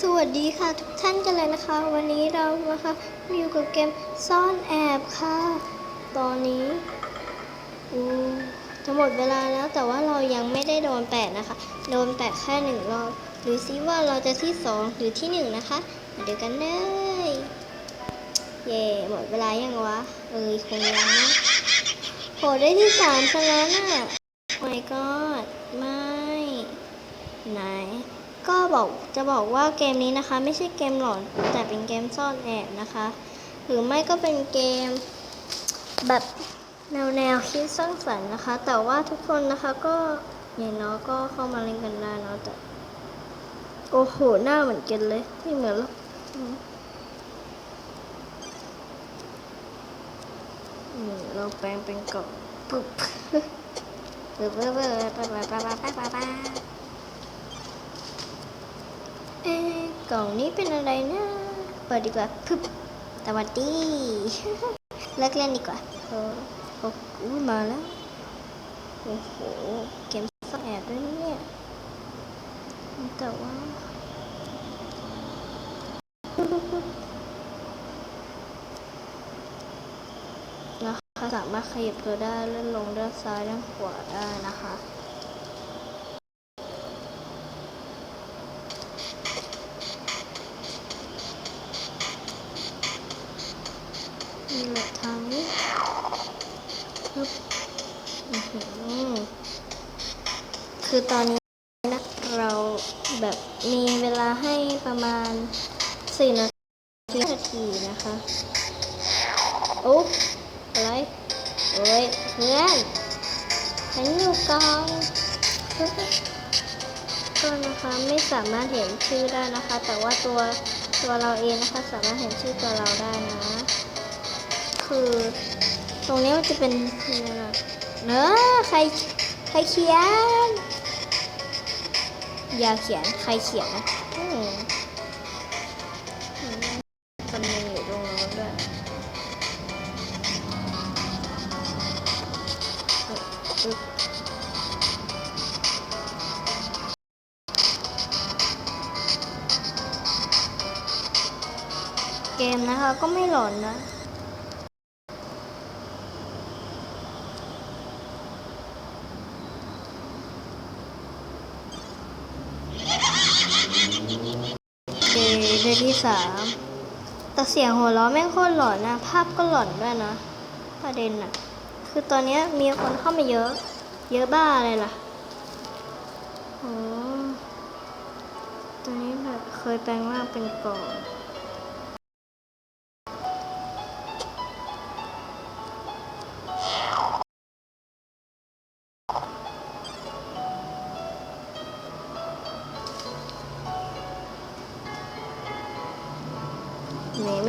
สวัสดีค่ะทุกท่านกันเลยนะคะ วันนี้เรานะคะอยู่กับเกมซ่อนแอบค่ะ ตอนนี้อูจะหมดเวลาแล้วแต่ว่าเรายังไม่ได้โดนแปดนะคะ โดนแปดแค่หนึ่งรอบดูซิว่าเราจะที่สองหรือที่หนึ่งนะคะมาดูกันเลยเย่หมดเวลายังวะเอ้ยคงยังนะโหได้ที่สามซะแล้วน่ะ my god ไม่ไหน ก็บอกจะบอกว่าเกมนี้นะคะ ไม่ใช่เกมหลอนแต่เป็นเกมซ่อนแอบนะคะ หรือไม่ก็เป็นเกมแบบแนวแนวคิดสร้างสรรค์นะคะ แต่ว่าทุกคนนะคะก็อย่างน้อยก็เข้ามาเล่นกันได้เนาะแต่โอ้โหหน้าเหมือนกันเลยไม่เหมือนหรอกอือืมเราแปลงเป็นกล่องปุ๊บปึ๊บปึ๊บปึ๊บปึ๊บปึ๊บปึ๊บปึ๊บปึ๊บปึ๊บ เอ๊กล่องนี้เป็นอะไรนะ เปิดดีกว่าพึบสวัสดีเลิกเล่นดีกว่าโอ้โอ้มาแล้ว โอ้โห เกมซ่อนแอบด้วยนะเนี่ยแต่ว่านะคะสามารถขยับตัวได้เลื่อนลงด้านซ้ายด้านขวาได้นะคะ นี่แหละทางนี้ึบคือตอนนี้นะเราแบบมีเวลาให้ประมาณ4นาทีนาทีนะคะ โอ้อะไรเฮ้ยเพื่อนฉันอยู่กองก็นะคะไม่สามารถเห็นชื่อได้นะคะ แต่ว่าตัวตัวเราเองนะคะ สามารถเห็นชื่อตัวเราได้นะ คือ ตรงนี้มันจะเป็นอะไรนะเนอะใครใครเขียน อย่าเขียนใครเขียนนะอืมคนนึงอยู่ตรงนู้นด้วยเกมนะคะก็ไม่หลอนนะ โอเค ได้ที่สามแต่เสียงหัวเราะแม่งโคตรหลอนนะ ภาพก็หลอนด้วยนะ ประเด็นน่ะคือตอนนี้มีคนเข้ามาเยอะ เยอะบ้าอะไรล่ะโอ้ตอนนี้แบบเคยแปลงร่างเป็นก่อน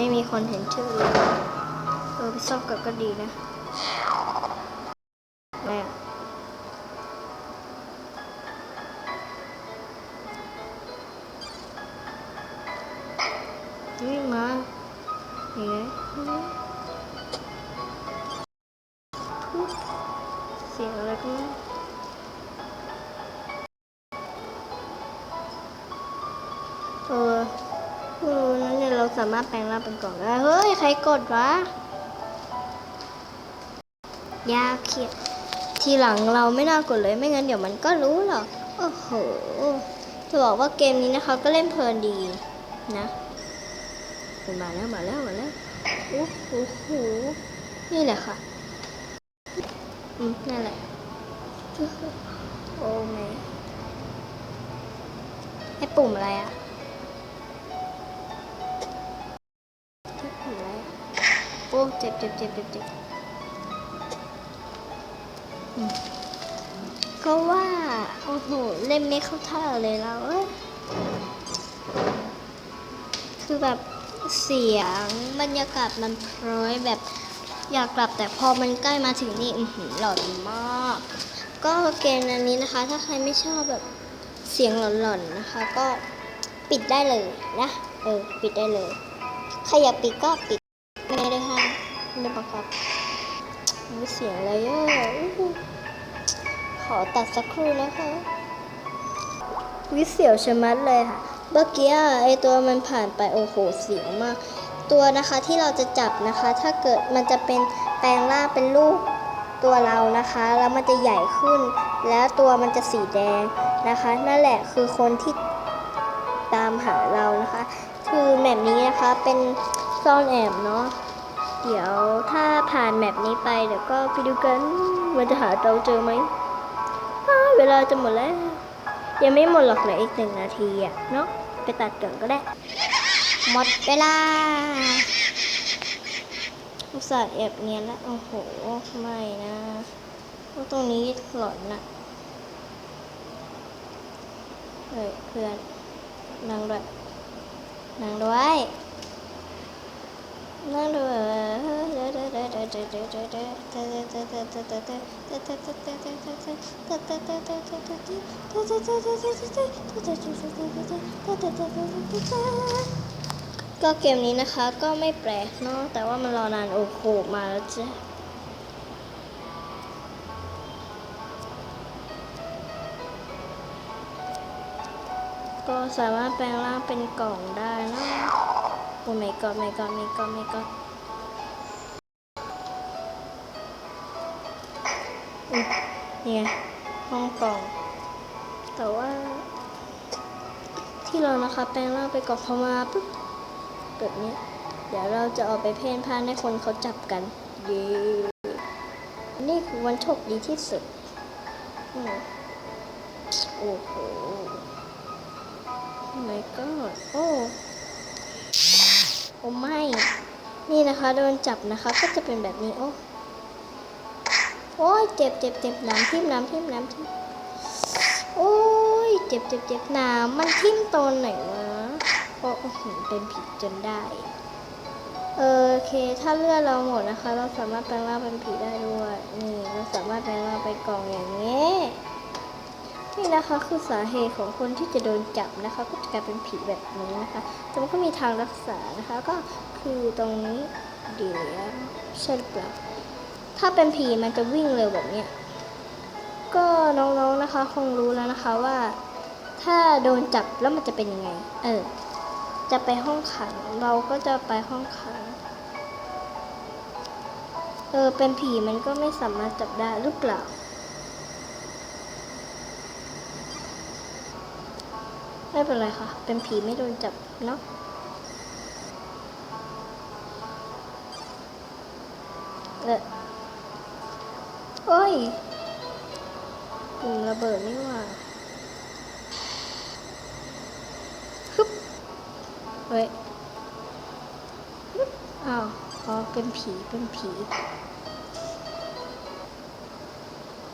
ไม่มีคนเห็นชื่อเลยเออไปซ่อมกับก็ดีนะแม่นี่มานี่ไงนี่ามารถแปลงร่างเป็นกล่องได้เฮ้ย ใครกดวะยาเขียนทีหลังเราไม่น่ากดเลยไม่งั้นเดี๋ยวมันก็รู้หรอก โอ้โห จะบอกว่าเกมนี้นะคะก็เล่นเพลินดีนะ มาแล้วมาแล้วมาแล้วโอ้โหนี่แหละค่ะ อืมนั่นแหละ โอ้แม่ให้ปุ่มอะไรอะ อ้เจ็บเจ็บเจ็บเจ็บเจ็บก็ว่า โอ้โห เล่นไม่เข้าท่าเลยเราเอ้ยคือแบบเสียงบรรยากาศมันพร้อยแบบอยากกลับแต่พอมันใกล้มาถึงนี่อือหือหลอนมาก ก็เกมอันนี้นะคะ ถ้าใครไม่ชอบแบบเสียงหลอนๆนะคะ ก็ปิดได้เลยนะ เออ ปิดได้เลย ใครอยากปิดก็ปิดไม่ได้ ไม่ได้บังคับอุ๊ยเสียงอะไรอะขอตัดสักครู่นะคะวิเสียวชะมัดเลยค่ะ เมื่อกี้ไอตัวมันผ่านไปโอ้โหเสียวมาก ตัวนะคะที่เราจะจับนะคะ ถ้าเกิดมันจะเป็นแปลงร่างเป็นรูปตัวเรานะคะ แล้วมันจะใหญ่ขึ้น แล้วตัวมันจะสีแดงนะคะ นั่นแหละคือคนที่ตามหาเรานะคะ คือแมปนี้นะคะเป็นซ่อนแอบเนาะ เดี๋ยวถ้าผ่านแมปนี้ไปเดี๋ยวก็ไปดูกันมันจะหาเราเจอไหมอ้เวลาจะหมดแล้ว ยังไม่หมดหรอกเหลืออีกหนึ่งนาทีอะเนาะไปตัดเกินก็ได้ หมดเวลาอุตส่าห์แอบเนียนแล้ว โอ้โห ไม่นะเพราะตรงนี้หลอนนะเฮ้ยเพื่อนนั่งด้วยนั่งด้วยนั่งด้วย ก็เกมนี้นะคะก็ไม่แปลกเนาะแต่ว่ามันรอนานโอ้โหมาแล้วจ้ะก็สามารถแปลงร่างเป็นกล่องได้นะ โอ้ไม่ก็ไม่ก็ไม่ก็ไม่ก็นี่ไงห้องกล่อง แต่ว่า ที่เรานะคะแปลงร่างไปกล่องพมาปุ๊บแบบนี้ เดี๋ยวเราจะเอาไปเพ่นพ่านให้คนเขาจับกันเย้นี่คือวันโชคดีที่สุด โอ้โห Oh my god โอ้ โอ้ไม่ นี่นะคะโดนจับนะคะก็จะเป็นแบบนี้ โอ้โอ้ยเจ็บเจ็บเจ็บน้ำทิ่มน้ำทิ่มน้ำทิ่มโอ้ยเจ็บเจ็บเจ็บน้ำมันทิ่มตอนไหนวะโอ้อื้อหือเป็นผีจนได้เออโอเค ถ้าเลือดเราหมดนะคะ เราสามารถแปลงร่างเป็นผีได้ด้วย นี่ เราสามารถแปลงร่างไปนกล่องอย่างนี้ นี่นะคะคือสาเหตุของคนที่จะโดนจับนะคะ ก็จะกลายเป็นผีแบบนี้นะคะ แต่มันก็มีทางรักษานะคะ ก็คือตรงนี้เดี๋ยวใช่หรือเปล่าถ้าเป็นผีมันจะวิ่งเร็วแบบเนี้ยก็น้องๆนะคะคงรู้แล้วนะคะว่า ถ้าโดนจับแล้วมันจะเป็นยังไง เออ จะไปห้องขังเราก็จะไปห้องขัง เออเป็นผีมันก็ไม่สามารถจับได้หรือเปล่า ไม่เป็นไรค่ะ เป็นผีไม่โดนจับเนาะเออโอ้ยปุ่มระเบิดนี่หว่าฮึบเฮ้ยฮึบอ้าวอ๋อเป็นผีเป็นผี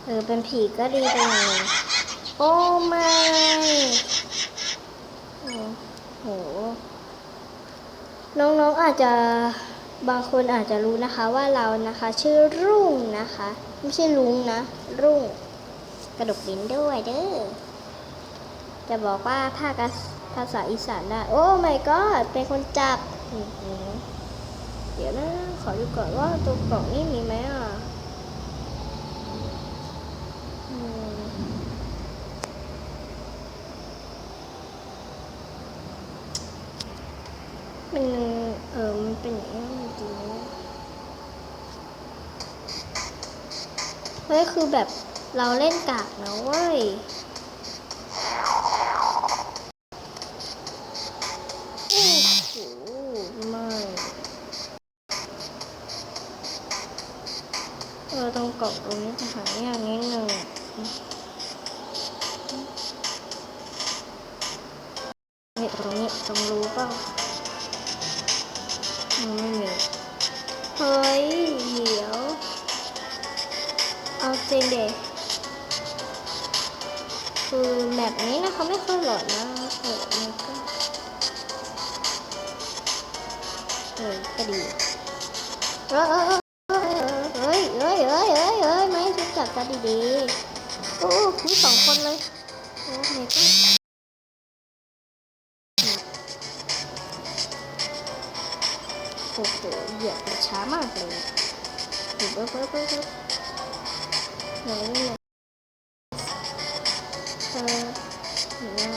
เออเป็นผีก็ดีไปหน่อยโอ้ไม่ โอ้โห น้องๆอาจจะบางคนอาจจะรู้นะคะว่าเรานะคะ ชื่อรุ่งนะคะ ไม่ใช่ลุงนะ รุ่ง กระดกลิ้นด้วยเด้อจะบอกว่าภาคภาษาอีสานได้ โอ้ไม่ก็เป็นคนจับเดี๋ยวนะ ขอดูก่อนว่าตัวกล่องนี่มีไหมอะอืม มันเออมันเป็นอย่างนี้จริงๆนะ เฮ้ยคือแบบเราเล่นกากนะเว้ยโอ้โหไม่เออตรงกล่องตรงนี้จะหายากนิดนึงนี่ตรงนี้ตรงรู้เปล่าไม่มีเฮ้ยเดี๋ยว เอาจริงเด็กคือแบบนี้นะคะไม่ค่อยหลอนนะเออมันก็เออก็ดีเออเออเออเฮ้ยเฮ้ยเฮ้ยเฮ้ยเฮ้ยไม่รู้จักกันดีๆโอ้คุยสองคนเลยโอ้ไม่ก็โอ้โหเหยียบช้ามากเลยเบิ้ลเบิ้ลเบิ้ลเบิ้ล ไหนเนี่ยเออหนอ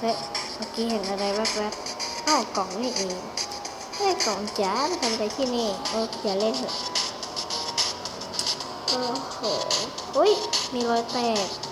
ะฮ้ยเมื่อกี้เห็นอะไรแวบๆอ้าวกล่องนี่เองเฮ้ยกล่องจ๋ามาทำอะไรที่นี่โอ้อย่าเล่นเถอะโอ้โหอุ้ยมีรอยแตก